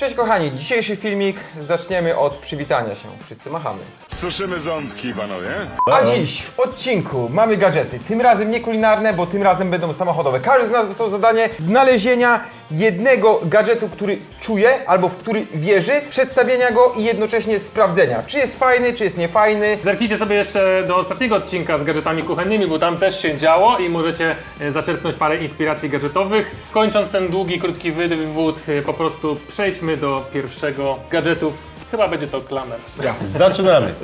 Cześć kochani, dzisiejszy filmik zaczniemy od przywitania się. Wszyscy machamy. Suszymy ząbki, panowie. A dziś w odcinku mamy gadżety. Tym razem nie kulinarne, bo tym razem będą samochodowe. Każdy z nas dostał zadanie znalezienia jednego gadżetu, który czuje albo w który wierzy, przedstawienia go i jednocześnie sprawdzenia, czy jest fajny, czy jest niefajny. Zerknijcie sobie jeszcze do ostatniego odcinka z gadżetami kuchennymi, bo tam też się działo i możecie e, zaczerpnąć parę inspiracji gadżetowych. Kończąc ten długi, krótki wywód, e, po prostu przejdźmy do pierwszego gadżetów. Chyba będzie to klamer. Zaczynamy.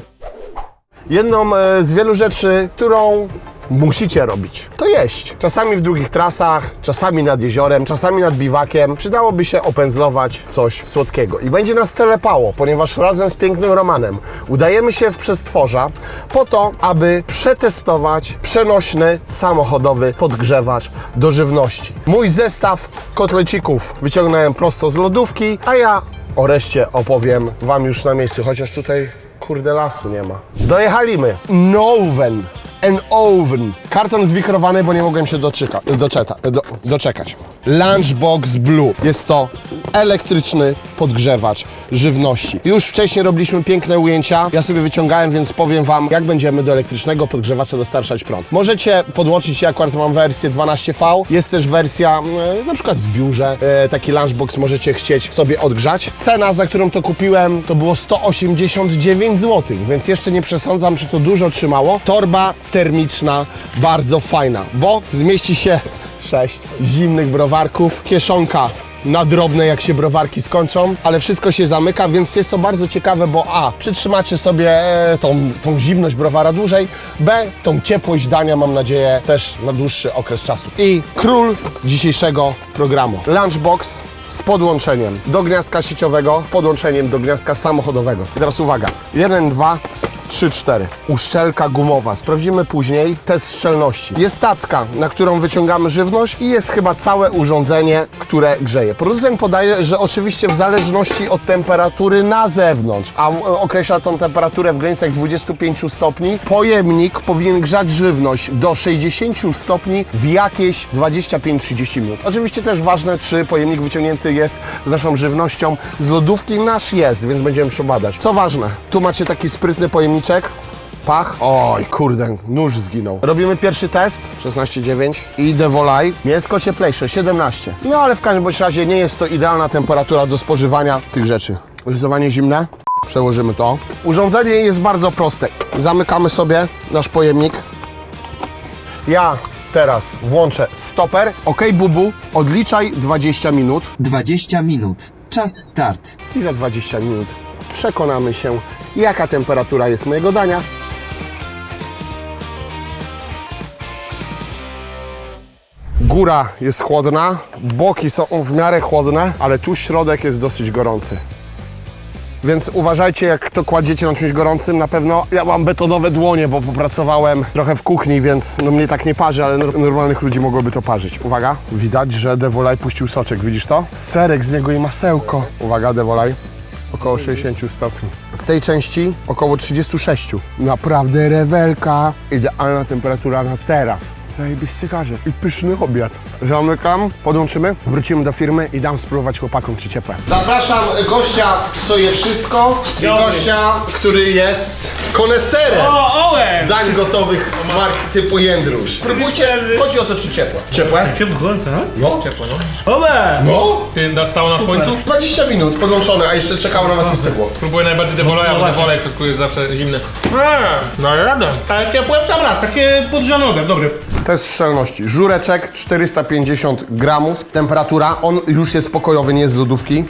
Jedną e, z wielu rzeczy, którą musicie robić, to jeść. Czasami w długich trasach, czasami nad jeziorem, czasami nad biwakiem przydałoby się opędzlować coś słodkiego. I będzie nas telepało, ponieważ razem z pięknym Romanem udajemy się w przestworza po to, aby przetestować przenośny samochodowy podgrzewacz do żywności. Mój zestaw kotlecików wyciągnąłem prosto z lodówki, a ja o reszcie opowiem Wam już na miejscu, chociaż tutaj kurde lasu nie ma. Dojechaliśmy. Noven. An oven. Karton zwichrowany, bo nie mogłem się doczyka, doczeta, do, doczekać. Lunchbox Blue. Jest to elektryczny podgrzewacz żywności. Już wcześniej robiliśmy piękne ujęcia. Ja sobie wyciągałem, więc powiem Wam, jak będziemy do elektrycznego podgrzewacza dostarczać prąd. Możecie podłączyć, ja akurat mam wersję 12V. Jest też wersja e, na przykład w biurze. E, taki lunchbox możecie chcieć sobie odgrzać. Cena, za którą to kupiłem, to było 189 zł, więc jeszcze nie przesądzam, czy to dużo trzymało. Torba termiczna, bardzo fajna, bo zmieści się 6 zimnych browarków, kieszonka na drobne, jak się browarki skończą, ale wszystko się zamyka, więc jest to bardzo ciekawe, bo A, przytrzymacie sobie e, tą, tą zimność browara dłużej, B, tą ciepłość dania, mam nadzieję, też na dłuższy okres czasu. I król dzisiejszego programu. Lunchbox z podłączeniem do gniazdka sieciowego, podłączeniem do gniazdka samochodowego. I teraz uwaga, 1, 2, 3, 4. Uszczelka gumowa. Sprawdzimy później test szczelności. Jest tacka, na którą wyciągamy żywność i jest chyba całe urządzenie, które grzeje. Producent podaje, że oczywiście w zależności od temperatury na zewnątrz, a e, określa tą temperaturę w granicach 25 stopni, pojemnik powinien grzać żywność do 60 stopni w jakieś 25-30 minut. Oczywiście też ważne, czy pojemnik wyciągnięty jest z naszą żywnością z lodówki. Nasz jest, więc będziemy przebadać. Co ważne, tu macie taki sprytny pojemniczek. Pach. Oj, kurde, nóż zginął. Robimy pierwszy test, 16,9 i Devolaj. Mięsko cieplejsze, 17. No ale w każdym bądź razie nie jest to idealna temperatura do spożywania tych rzeczy. Zdecydowanie zimne. Przełożymy to. Urządzenie jest bardzo proste. Zamykamy sobie nasz pojemnik. Ja teraz włączę stoper. OK, bubu, odliczaj 20 minut. 20 minut. Czas start. i za 20 minut przekonamy się, jaka temperatura jest mojego dania. Góra jest chłodna, boki są w miarę chłodne, ale tu środek jest dosyć gorący. Więc uważajcie, jak to kładziecie na czymś gorącym. Na pewno ja mam betonowe dłonie, bo popracowałem trochę w kuchni, więc no mnie tak nie parzy, ale nor- normalnych ludzi mogłoby to parzyć. Uwaga, widać, że Devolaj puścił soczek, widzisz to? Serek z niego i masełko. Uwaga, Devolaj. Około 60 stopni. W tej części około 36. Naprawdę rewelka. Idealna temperatura na teraz. Zajebisty gadżet i pyszny obiad. Zamykam, podłączymy, wrócimy do firmy i dam spróbować chłopakom, czy ciepłe. Zapraszam gościa, co je wszystko i Dobry. gościa, który jest koneserem O, Owen! dań gotowych mark typu Jędruś. Próbujcie, chodzi o to, czy ciepłe. Ciepłe? Ciepło, tak? No. Ciepło, no. No. Ty dostało na słońcu? 20 minut podłączone, a jeszcze czekało na was i stygło. Próbuję najbardziej Devolaja, bo Devolaj w środku jest zawsze zimny. Eee, no radę. Ale ciepłe w sam raz, takie obiad, dobry. Test szczelności. Żureczek 450 gramów. Temperatura, on już jest pokojowy, nie jest z lodówki.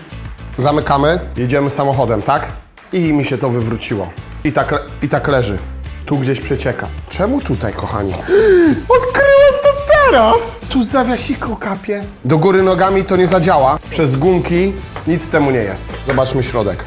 Zamykamy, jedziemy samochodem, tak? I mi się to wywróciło. I tak, i tak leży. Tu gdzieś przecieka. Czemu tutaj, kochani? Odkryłem to teraz! Tu zawiasiku kapie. Do góry nogami to nie zadziała. Przez gumki nic temu nie jest. Zobaczmy środek.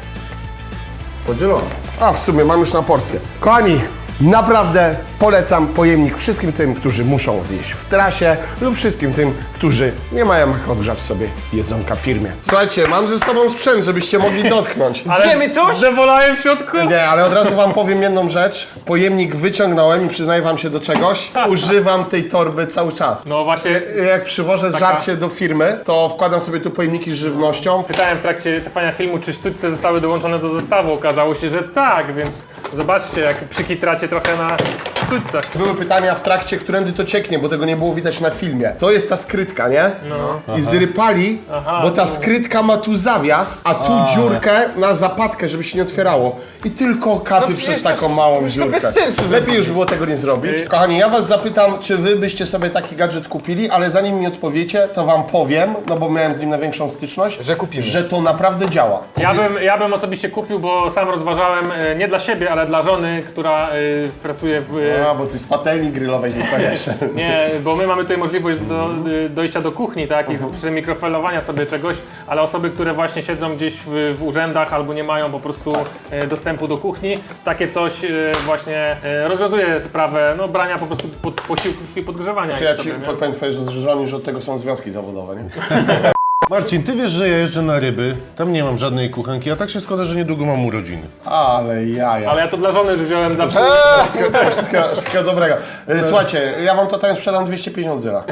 Podzielony. A w sumie mam już na porcję. Kochani, naprawdę Polecam pojemnik wszystkim tym, którzy muszą zjeść w trasie lub wszystkim tym, którzy nie mają jak odgrzać sobie jedzonka w firmie. Słuchajcie, mam ze sobą sprzęt, żebyście mogli dotknąć. Zjemy coś? Z devolałem w środku? Nie, ale od razu wam powiem jedną rzecz. Pojemnik wyciągnąłem i przyznaję wam się do czegoś. Używam tej torby cały czas. No właśnie, Jak przywożę żarcie do firmy, to wkładam sobie tu pojemniki z żywnością. pytałem w trakcie trwania filmu, czy sztućce zostały dołączone do zestawu. Okazało się, że tak, więc zobaczcie, jak przykitracie trochę na sztućcach. Były pytania w trakcie, którędy to cieknie, bo tego nie było widać na filmie. To jest ta skrytka, nie? No. I zrypali, bo ta skrytka ma tu zawias, a tu dziurkę na zapadkę, żeby się nie otwierało. I tylko kapie No przez taką małą dziurkę. bez sensu Lepiej już było tego nie zrobić. Kochani, ja was zapytam, czy wy byście sobie taki gadżet kupili, ale zanim mi odpowiecie, to wam powiem, no bo miałem z nim największą styczność, Że kupimy. że to naprawdę działa. Ja bym, ja bym osobiście kupił, bo sam rozważałem e, nie dla siebie, ale dla żony, która e, pracuje w. e, A, bo ty z patelni grillowej wypadasz. Nie, bo my mamy tutaj możliwość do, y, dojścia do kuchni, tak, i z- przy mikrofalowania sobie czegoś, ale osoby, które właśnie siedzą gdzieś w, w urzędach albo nie mają po prostu e, dostępu do kuchni, takie coś e, właśnie e, rozwiązuje sprawę no, brania po prostu pod, posiłków i podgrzewania Czy ich ja ci sobie, nie? powiem twojej żonie, że od tego są związki zawodowe, nie? Marcin, ty wiesz, że ja jeżdżę na ryby, tam nie mam żadnej kuchenki, a tak się składa, że niedługo mam urodziny. Ale jaja. Ale ja to dla żony już wziąłem dla Wszystkiego, wszystkiego, wszystkiego dobrego. E, Słuchajcie, ja wam to teraz sprzedam 250 zyla.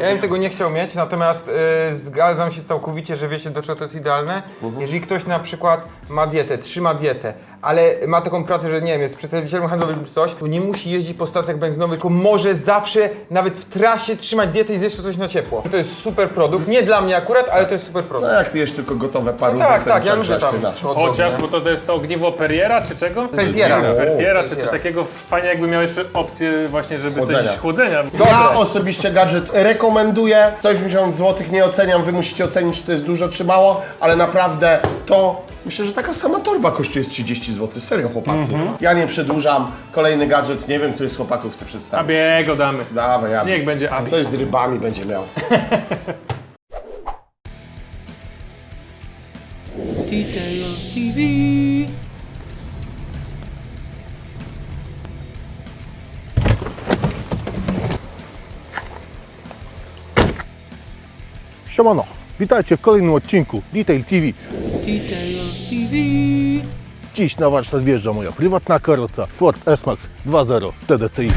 Ja bym tego nie chciał mieć, natomiast y, zgadzam się całkowicie, że wiecie do czego to jest idealne. Jeżeli ktoś na przykład ma dietę, trzyma dietę, ale ma taką pracę, że nie wiem, jest przedstawicielem handlowym czy coś, to nie musi jeździć po stacjach benzynowych, tylko może zawsze, nawet w trasie trzymać dietę i zjeść coś na ciepło. To jest super produkt, nie dla mnie akurat, ale to jest super No produkt. jak ty jesz tylko gotowe parówki, tak, to tak, ja lubię tam hot dogi, Chociaż, nie? bo to, to jest to ogniwo Perriera czy czego? Peltiera. Pertiera, czy coś takiego. Fajnie jakby miał jeszcze opcję właśnie, żeby Chłodzenia. coś chłodzenia. Ja osobiście gadżet rekomenduję. 180 zł nie oceniam, wy musicie ocenić, czy to jest dużo, czy mało, ale naprawdę to. Myślę, że taka sama torba kosztuje z 30 zł. Serio, chłopacy. Ja nie przedłużam. Kolejny gadżet, nie wiem, który z chłopaków chcę przedstawić. Abie go damy. Dawaj, ja. Niech będzie Abi. Coś z rybami będzie miał. Detail TV. Siemano, witajcie w kolejnym odcinku Detail TV. Detail TV. Dziś na warsztat wjeżdża moja prywatna karoca Ford S-Max 2.0 TDCi.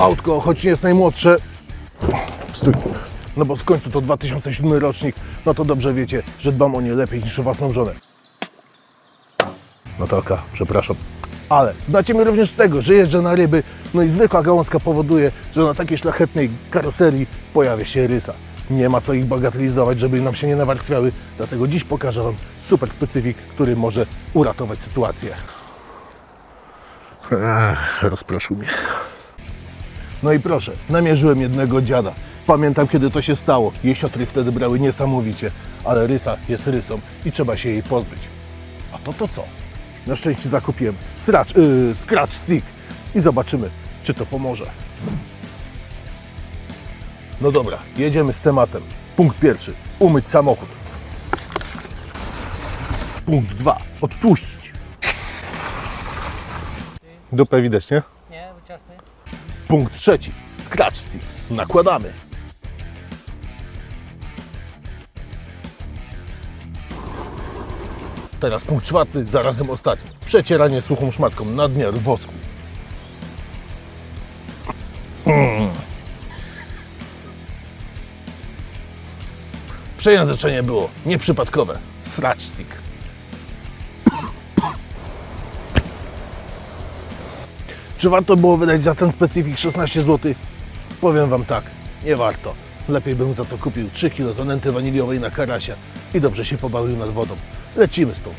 Autko, choć nie jest najmłodsze, stój, no bo w końcu to 2007 rocznik, no to dobrze wiecie, że dbam o nie lepiej niż o własną żonę. Natalka, przepraszam. Ale znacie mnie również z tego, że jeżdżę na ryby, no i zwykła gałązka powoduje, że na takiej szlachetnej karoserii pojawia się rysa. Nie ma co ich bagatelizować, żeby nam się nie nawarstwiały, dlatego dziś pokażę Wam super specyfik, który może uratować sytuację. Ech, rozproszył mnie. No i proszę, namierzyłem jednego dziada. Pamiętam, kiedy to się stało. Jesiotry wtedy brały niesamowicie, ale rysa jest rysą i trzeba się jej pozbyć. A to to co? Na szczęście zakupiłem scratch, yy, scratch stick i zobaczymy, czy to pomoże. No dobra, jedziemy z tematem. Punkt pierwszy. Umyć samochód. Punkt dwa. Odtłuścić. Dupę widać, nie? Nie, ciasny. Punkt trzeci. Scratch stick. Nakładamy. Teraz punkt czwarty, zarazem ostatni. Przecieranie suchą szmatką nadmiar wosku. Mm. Przejęzyczenie było nieprzypadkowe. Scratch stick. Czy warto było wydać za ten specyfik 16 zł? Powiem Wam tak, nie warto. Lepiej bym za to kupił 3 kg zanęty waniliowej na karasia i dobrze się pobawił nad wodą. Lecimy stąd.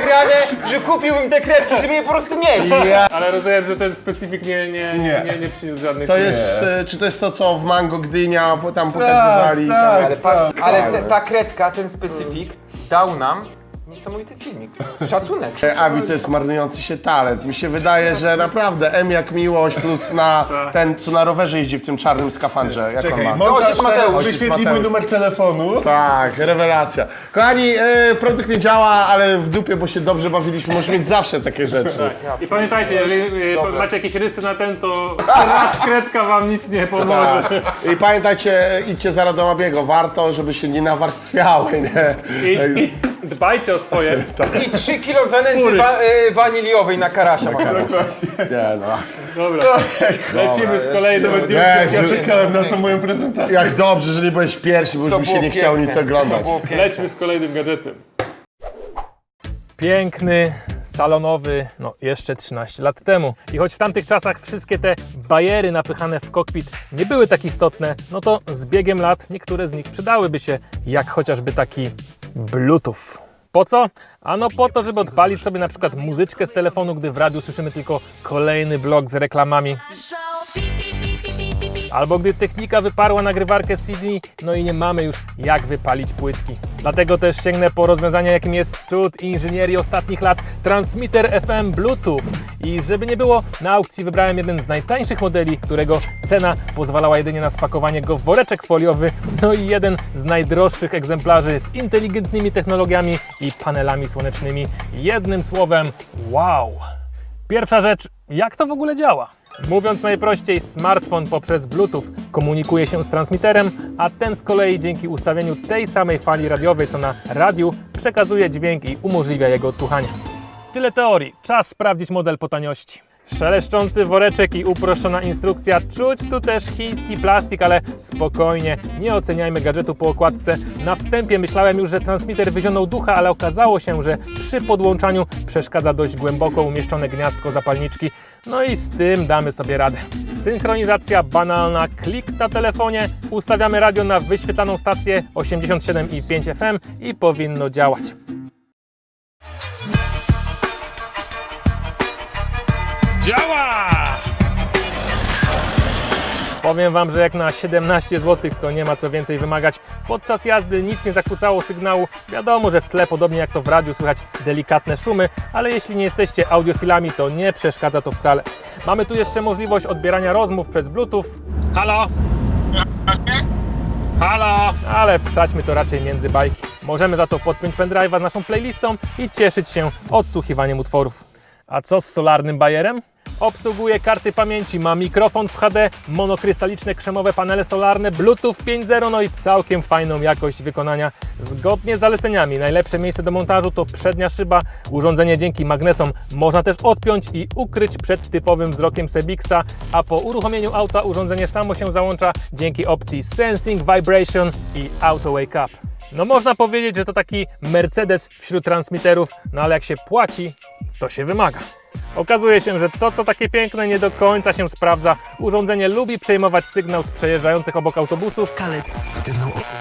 Nagrane, że kupiłbym te kredki, żeby je po prostu mieć. Ale rozumiem, że ten specyfik nie, nie, nie, nie, nie przyniósł żadnych... To jest, e, czy to jest to, co w Mango Gdynia po- tam pokazywali? tak. Ale patrz, ale te, ta kredka, ten specyfik dał nam niesamowity filmik. Szacunek. E, Abi to jest marnujący się talent. Mi się wydaje, że naprawdę M jak miłość plus na ten, co na rowerze jeździ w tym czarnym skafandrze. Jak on Czekaj, ma? montaż Ojciec Mateusz. teraz Ojciec wyświetli mój Mateusz. numer telefonu. Tak, rewelacja. Kochani, e, produkt nie działa, ale w dupie, bo się dobrze bawiliśmy. Możesz mieć zawsze takie rzeczy. I pamiętajcie, jeżeli e, Dobra. macie jakieś rysy na ten, to srać kredka wam nic nie pomoże. Tak. I pamiętajcie, e, idźcie za Radomabiego. Warto, żeby się nie nawarstwiały, nie? I, I dbajcie o swoje. I 3 kilo wa y, waniliowej na karasia. mam. Nie no. Dobra, lecimy z kolejnym. Jezu, Ja czekałem na tą moją prezentację. jak dobrze, że nie byłeś pierwszy, bo już mi się było nie chciało piękne. nic oglądać. To było piękne. Lećmy z kolejnym gadżetem. Piękny, salonowy, no jeszcze 13 lat temu. I choć w tamtych czasach wszystkie te bajery napychane w kokpit nie były tak istotne, no to z biegiem lat niektóre z nich przydałyby się, jak chociażby taki Bluetooth. Po co? Ano po to, żeby odpalić sobie na przykład muzyczkę z telefonu, gdy w radiu słyszymy tylko kolejny blok z reklamami. Albo gdy technika wyparła nagrywarkę CD, no i nie mamy już jak wypalić płytki. Dlatego też sięgnę po rozwiązanie, jakim jest cud inżynierii ostatnich lat, transmitter FM Bluetooth. I żeby nie było, na aukcji wybrałem jeden z najtańszych modeli, którego cena pozwalała jedynie na spakowanie go w woreczek foliowy, no i jeden z najdroższych egzemplarzy z inteligentnymi technologiami i panelami słonecznymi. Jednym słowem, wow! Pierwsza rzecz, jak to w ogóle działa? Mówiąc najprościej, smartfon poprzez Bluetooth komunikuje się z transmiterem, a ten z kolei dzięki ustawieniu tej samej fali radiowej co na radiu przekazuje dźwięk i umożliwia jego odsłuchanie. Tyle teorii, czas sprawdzić model po taniości. Szeleszczący woreczek i uproszczona instrukcja. Czuć tu też chiński plastik, ale spokojnie, nie oceniajmy gadżetu po okładce. Na wstępie myślałem już, że transmitter wyzionął ducha, ale okazało się, że przy podłączaniu przeszkadza dość głęboko umieszczone gniazdko zapalniczki. No i z tym damy sobie radę. Synchronizacja banalna, klik na telefonie, ustawiamy radio na wyświetlaną stację 87,5 FM i powinno działać. Działa! Powiem Wam, że jak na 17 zł to nie ma co więcej wymagać. Podczas jazdy nic nie zakłócało sygnału. Wiadomo, że w tle, podobnie jak to w radiu, słychać delikatne szumy, ale jeśli nie jesteście audiofilami, to nie przeszkadza to wcale. Mamy tu jeszcze możliwość odbierania rozmów przez Bluetooth. Halo? Halo? Ale wsadźmy to raczej między bajki. Możemy za to podpiąć pendrive'a z naszą playlistą i cieszyć się odsłuchiwaniem utworów. A co z solarnym bajerem? Obsługuje karty pamięci, ma mikrofon w HD, monokrystaliczne krzemowe panele solarne, Bluetooth 5.0, no i całkiem fajną jakość wykonania. Zgodnie z zaleceniami, najlepsze miejsce do montażu to przednia szyba. Urządzenie dzięki magnesom można też odpiąć i ukryć przed typowym wzrokiem Sebixa, a po uruchomieniu auta urządzenie samo się załącza dzięki opcji Sensing Vibration i Auto Wake Up. No można powiedzieć, że to taki Mercedes wśród transmiterów, no ale jak się płaci, to się wymaga. Okazuje się, że to co takie piękne nie do końca się sprawdza. Urządzenie lubi przejmować sygnał z przejeżdżających obok autobusów.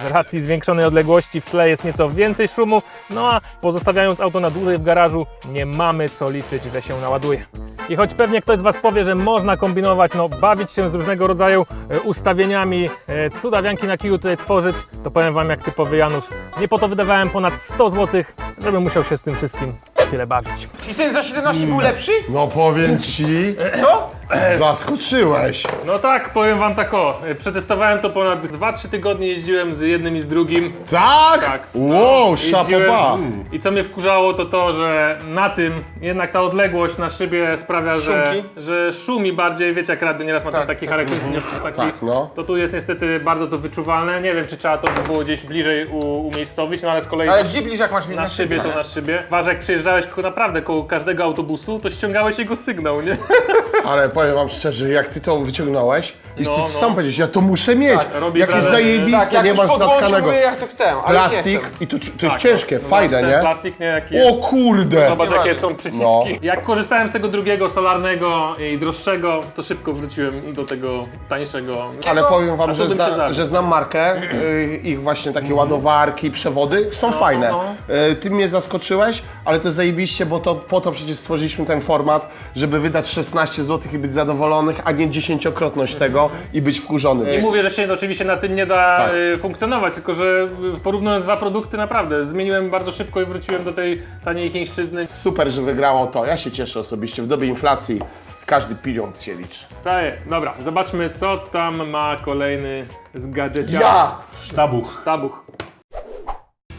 Z racji zwiększonej odległości w tle jest nieco więcej szumu, no a pozostawiając auto na dłużej w garażu nie mamy co liczyć, że się naładuje. I choć pewnie ktoś z Was powie, że można kombinować, no bawić się z różnego rodzaju e, ustawieniami, e, cudawianki na kiju tutaj tworzyć, to powiem Wam jak typowy Janusz, nie po to wydawałem ponad 100 zł, żeby musiał się z tym wszystkim tyle bawić. Czy ten za 17 był lepszy? No powiem ci, Co? zaskoczyłeś. No tak, powiem Wam tak o, przetestowałem to ponad 2-3 tygodnie, jeździłem z jednym i z drugim. Tak? Tak. Wow, Jeździłem szapoba. I co mnie wkurzało, to to, że na tym jednak ta odległość na szybie sprawia, że, Szumki. że szumi bardziej. Wiecie, jak radio nieraz ma tam Tak, taki tak. charakterystyczny taki, Tak, no. To tu jest niestety bardzo to wyczuwalne. Nie wiem, czy trzeba to by było gdzieś bliżej u, umiejscowić, no ale z kolei Ale gdzie bliżej jak masz na szybie to na szybie. Ważne, jak przyjeżdżałeś ko- naprawdę koło każdego autobusu, to ściągałeś jego sygnał, nie? Ale powiem wam szczerze, jak ty to wyciągnąłeś, I No, ty no. sam powiedziałeś, ja to muszę mieć. Tak, robi Jakieś wrażenie. zajebiste, Tak, jak nie już masz zatkanego. mówię, jak to chcę, ale nie Plastik chcę. i to, to jest Tak, ciężkie, no, fajne, ten nie? plastik nie jaki jest. O kurde! Zobacz jakie są No. przyciski. Jak korzystałem z tego drugiego solarnego i droższego, to szybko wróciłem do tego tańszego. Ale powiem wam, A że, to bym się zna, zabił. że znam markę, y, ich właśnie takie ładowarki, przewody są fajne. no. Y, Ty mnie zaskoczyłeś, ale to zajebiście, bo to po to przecież stworzyliśmy ten format, żeby wydać 16 zł i być zadowolonych, a nie dziesięciokrotność tego i być wkurzonym. Nie mówię, że się oczywiście na tym nie da Tak. y, funkcjonować, tylko że y, porównując dwa produkty naprawdę zmieniłem bardzo szybko i wróciłem do tej taniej chińszczyzny. Super, że wygrało to. Ja się cieszę osobiście. W dobie inflacji każdy pieniądz się liczy. Tak jest. Dobra, zobaczmy co tam ma kolejny z gadżeciami. Ja! Sztabuch. Tabuch.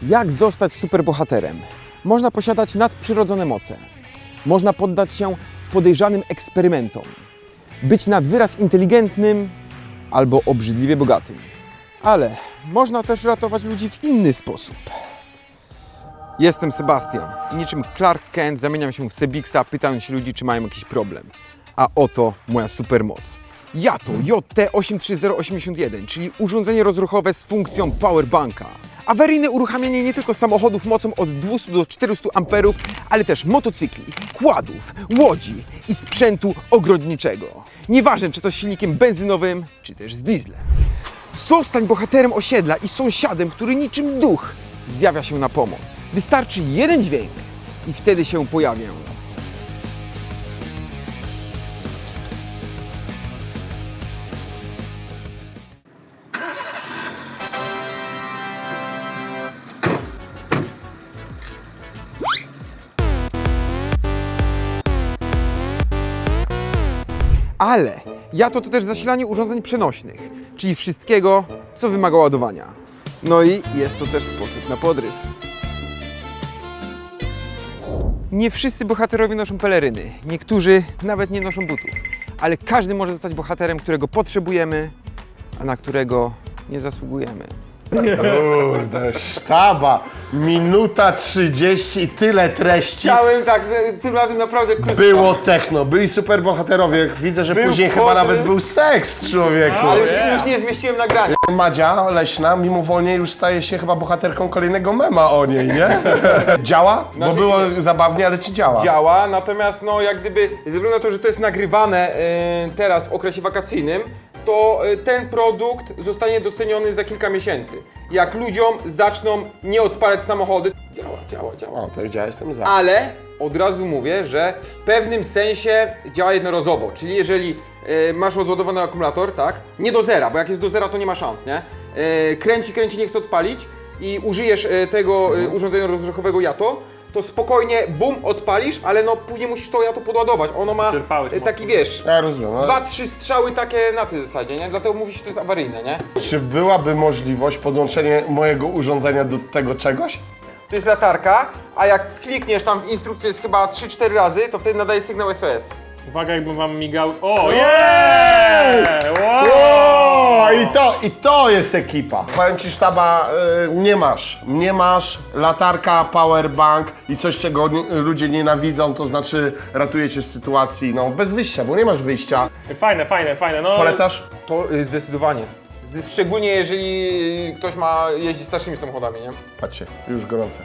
Jak zostać superbohaterem? Można posiadać nadprzyrodzone moce. Można poddać się podejrzanym eksperymentom. Być nad wyraz inteligentnym albo obrzydliwie bogatym. Ale można też ratować ludzi w inny sposób. Jestem Sebastian i niczym Clark Kent zamieniam się w Sebixa, pytając się ludzi, czy mają jakiś problem. A oto moja supermoc. Jato JT83081, czyli urządzenie rozruchowe z funkcją powerbanka. Awaryjne uruchamianie nie tylko samochodów mocą od 200 do 400 amperów, ale też motocykli, kładów, łodzi i sprzętu ogrodniczego. Nieważne, czy to z silnikiem benzynowym, czy też z dieslem. Zostań bohaterem osiedla i sąsiadem, który niczym duch zjawia się na pomoc. Wystarczy jeden dźwięk i wtedy się pojawię. Ale ja to, to też zasilanie urządzeń przenośnych, czyli wszystkiego, co wymaga ładowania. No i jest to też sposób na podryw. Nie wszyscy bohaterowie noszą peleryny, niektórzy nawet nie noszą butów, ale każdy może zostać bohaterem, którego potrzebujemy, a na którego nie zasługujemy. Kurde, sztaba. Minuta 30 i tyle treści. Chciałem tak, tym razem naprawdę krótko. Było techno, byli super bohaterowie. Widzę, że Był później chyba podryw. nawet był seks, człowieku. Ale już, już nie zmieściłem nagrania. Madzia Leśna mimowolnie już staje się chyba bohaterką kolejnego mema o niej, nie? działa? Bo Znaczy, było zabawnie, ale ci działa. działa, natomiast no jak gdyby, ze względu na to, że to jest nagrywane e, teraz w okresie wakacyjnym, to e, ten produkt zostanie doceniony za kilka miesięcy. Jak ludziom zaczną nie odpalać samochody, działa, działa, działa. O, to ja jestem za. Ale od razu mówię, że w pewnym sensie działa jednorazowo, czyli jeżeli e, masz rozładowany akumulator, tak, nie do zera, bo jak jest do zera, to nie ma szans, nie? E, kręci, kręci, nie chce odpalić i użyjesz e, tego e, urządzenia rozruchowego JATO, to spokojnie, bum, odpalisz, ale no później musisz to JATO podładować. Ono ma Czerpałeś e, taki, mocno. wiesz, Ja rozumiem. ale dwa, trzy strzały takie na tej zasadzie, nie? Dlatego mówi się, że to jest awaryjne, nie? Czy byłaby możliwość podłączenia mojego urządzenia do tego czegoś? To jest latarka, a jak klikniesz tam w instrukcji jest chyba 3-4 razy, to wtedy nadaje sygnał SOS. Uwaga, jakby wam migał. O, yeah! Wow! O, i to, i to jest ekipa. Powiem ci sztaba, y, nie masz. Nie masz, latarka, powerbank i coś, czego nie, ludzie nienawidzą, to znaczy ratujecie z sytuacji, no bez wyjścia, bo nie masz wyjścia. Fajne, fajne, fajne. No, Polecasz? To y, zdecydowanie. Z, szczególnie jeżeli ktoś ma jeździć starszymi samochodami, nie? Patrzcie, już gorące.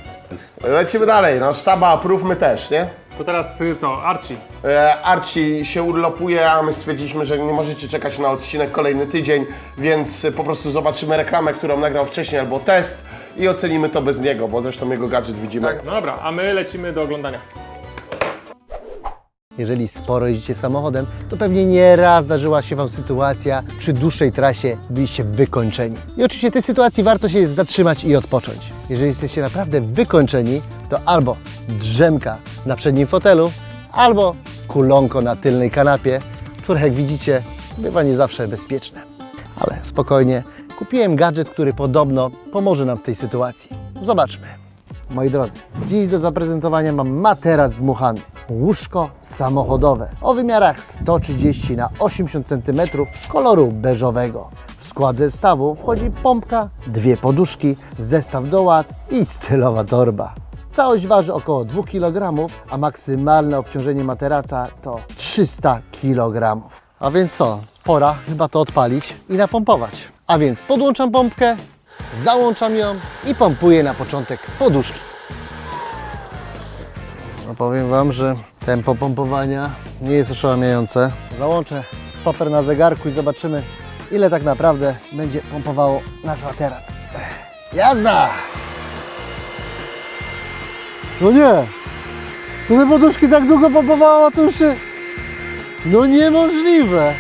Lecimy dalej, no sztaba, próbmy też, nie? To teraz y, co, Archie. E, Archie się urlopuje, a my stwierdziliśmy, że nie możecie czekać na odcinek kolejny tydzień, więc e, po prostu zobaczymy reklamę, którą nagrał wcześniej, albo test i ocenimy to bez niego, bo zresztą jego gadżet widzimy. No dobra, a my lecimy do oglądania. Jeżeli sporo jeździcie samochodem, to pewnie nie raz zdarzyła się Wam sytuacja, przy dłuższej trasie byliście wykończeni. I oczywiście tej sytuacji warto się jest zatrzymać i odpocząć. Jeżeli jesteście naprawdę wykończeni, to albo drzemka na przednim fotelu, albo kulonko na tylnej kanapie, które jak widzicie bywa nie zawsze bezpieczne. Ale spokojnie, kupiłem gadżet, który podobno pomoże nam w tej sytuacji. Zobaczmy. Moi drodzy, dziś do zaprezentowania mam materac dmuchany. Łóżko samochodowe o wymiarach 130 na 80 cm koloru beżowego. Skład zestawu wchodzi pompka, dwie poduszki, zestaw do ład i stylowa torba. Całość waży około 2 kg, a maksymalne obciążenie materaca to 300 kg. A więc co? pora chyba to odpalić i napompować. A więc podłączam pompkę, załączam ją i pompuję na początek poduszki. No powiem Wam, że tempo pompowania nie jest oszałamiające. Załączę stoper na zegarku i zobaczymy, ile tak naprawdę będzie pompowało nasz materac. Jazda! No nie! No te poduszki tak długo pompowało, to już się... No niemożliwe!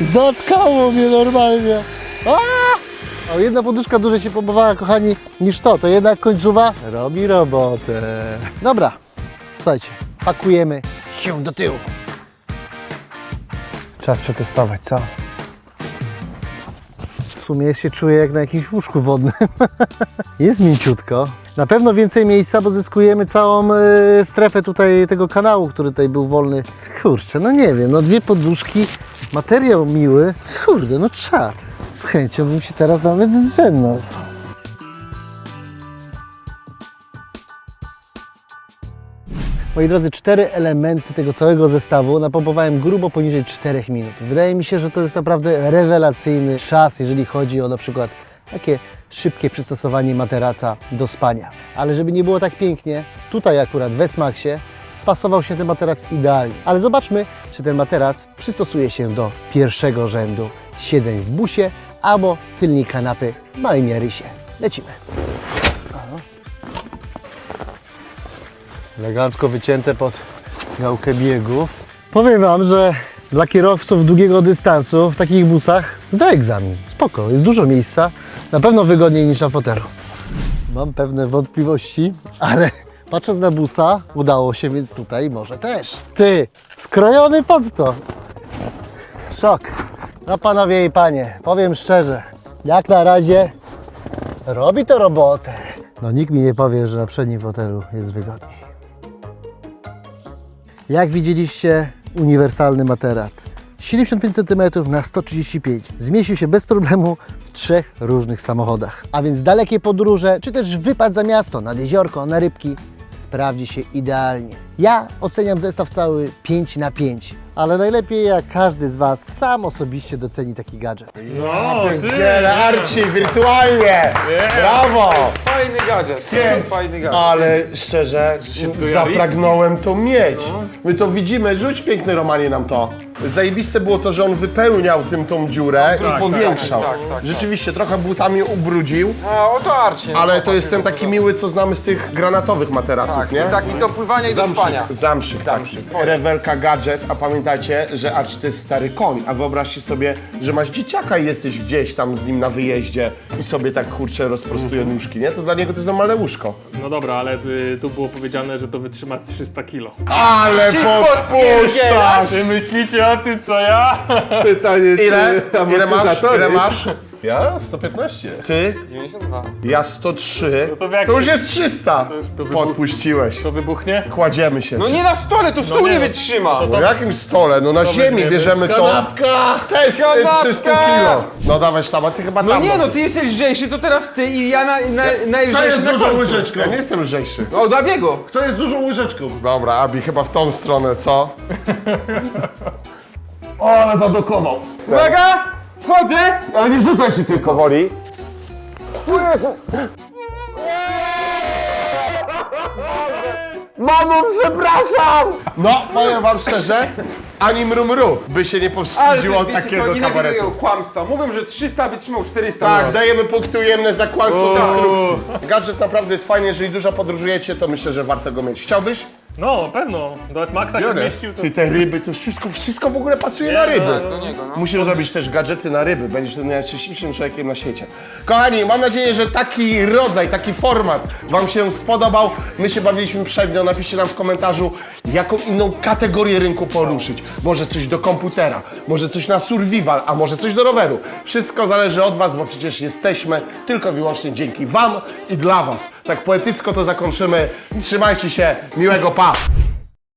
Zatkało mnie normalnie! O, jedna poduszka dłużej się pompowała, kochani, niż to. To jednak końcowa robi robotę. Dobra, słuchajcie, pakujemy się do tyłu. Czas przetestować, co? Sumie się czuję jak na jakimś łóżku wodnym. Jest mięciutko. Na pewno więcej miejsca, bo zyskujemy całą e, strefę tutaj tego kanału, który tutaj był wolny. Kurczę, no nie wiem, no dwie poduszki, materiał miły. Kurde, no czad. Z chęcią bym się teraz nawet zrzemnął. Moi drodzy, cztery elementy tego całego zestawu napompowałem grubo poniżej 4 minut. Wydaje mi się, że to jest naprawdę rewelacyjny czas, jeżeli chodzi o na przykład takie szybkie przystosowanie materaca do spania. Ale żeby nie było tak pięknie, tutaj akurat w S-Maxie pasował się ten materac idealnie. Ale zobaczmy, czy ten materac przystosuje się do pierwszego rzędu siedzeń w busie albo tylnej kanapy w małym Jarysie. Lecimy. Elegancko wycięte pod gałkę biegów. Powiem Wam, że dla kierowców długiego dystansu w takich busach zda egzamin. Spoko, jest dużo miejsca, na pewno wygodniej niż na fotelu. Mam pewne wątpliwości, ale patrząc na busa, udało się, więc tutaj może też. Ty, skrojony pod to. Szok. No panowie i panie, powiem szczerze, jak na razie robi to robotę. No nikt mi nie powie, że na przednim fotelu jest wygodniej. Jak widzieliście, uniwersalny materac. 75 cm na 135 zmieścił się bez problemu w trzech różnych samochodach. A więc dalekie podróże, czy też wypad za miasto, nad jeziorko, na rybki, sprawdzi się idealnie. Ja oceniam zestaw cały 5 na 5, ale najlepiej jak każdy z Was sam osobiście doceni taki gadżet. No, Pierdziele, Arci, wirtualnie! Brawo! Fajny gadżet, fajny gadżet. Ale szczerze, zapragnąłem to mieć. My to widzimy, rzuć piękny Romanie nam to. Zajebiste było to, że on wypełniał tym tą dziurę i powiększał. tak, tak, tak. Rzeczywiście, trochę butami ubrudził, A, oto Arcie. ale to jest ten taki miły, co znamy z tych granatowych materaców, Tak, nie? taki do pływania i do spania. Zamszyk, tak. Rewelka gadżet, a pamiętajcie, że Archie to jest stary koń, a wyobraźcie sobie, że masz dzieciaka i jesteś gdzieś tam z nim na wyjeździe i sobie tak kurczę rozprostuje nóżki, nie? To dla niego to jest normalne łóżko. No dobra, ale y, tu było powiedziane, że to wytrzyma 300 kilo. Ale podpuszczasz! Czy myślicie o tym, co ja? Pytanie, Ile? czy Ile masz? Ile masz? Ja? 115. Ty? 92. Ja 103. No to jak- To już jest 300. to wybuch- Podpuściłeś. To wybuchnie? Kładziemy się. No nie na stole, to stół nie, nie no. wytrzyma. Na jakim stole? No na ziemi weźmiemy. bierzemy to. Kanapka! Też Kanapka! 300 kilo. No dawaj sztaba, ty chyba No tam. nie no, ty jesteś lżejszy, to teraz ty i ja na, na, najlżejszy na dużą końcu. łyżeczką. Ja nie jestem lżejszy. O, dla biegu. Kto jest dużą łyżeczką? Dobra, Abi, chyba w tą stronę, co? O, ale zadokował. Uwaga, wchodzę. Ale nie rzucaj się tylko woli. Mamo, przepraszam! No, powiem wam szczerze, ani mrumru by się nie Ale powstydziło od wiecie co, takiego nienawidzę kabaretu. kłamstwa. Mówią, że 300 wytrzymał 400. Tak, dajemy punkty ujemne za kłamstwo w instrukcji. Gadżet naprawdę jest fajny, jeżeli dużo podróżujecie, to myślę, że warto go mieć. Chciałbyś? No, pewno. Do S-Maxa się Biorę. zmieścił. To... Ty, te ryby, to wszystko, wszystko w ogóle pasuje na ryby. Do niego, no. Musisz zrobić też gadżety na ryby. Będziesz najszczęśliwszym człowiekiem na świecie. Kochani, mam nadzieję, że taki rodzaj, taki format Wam się spodobał. My się bawiliśmy przednio. Napiszcie nam w komentarzu, jaką inną kategorię rynku poruszyć. Może coś do komputera, może coś na survival, a może coś do roweru. Wszystko zależy od Was, bo przecież jesteśmy tylko i wyłącznie dzięki Wam i dla Was. Tak poetycko to zakończymy. Trzymajcie się. Miłego pa!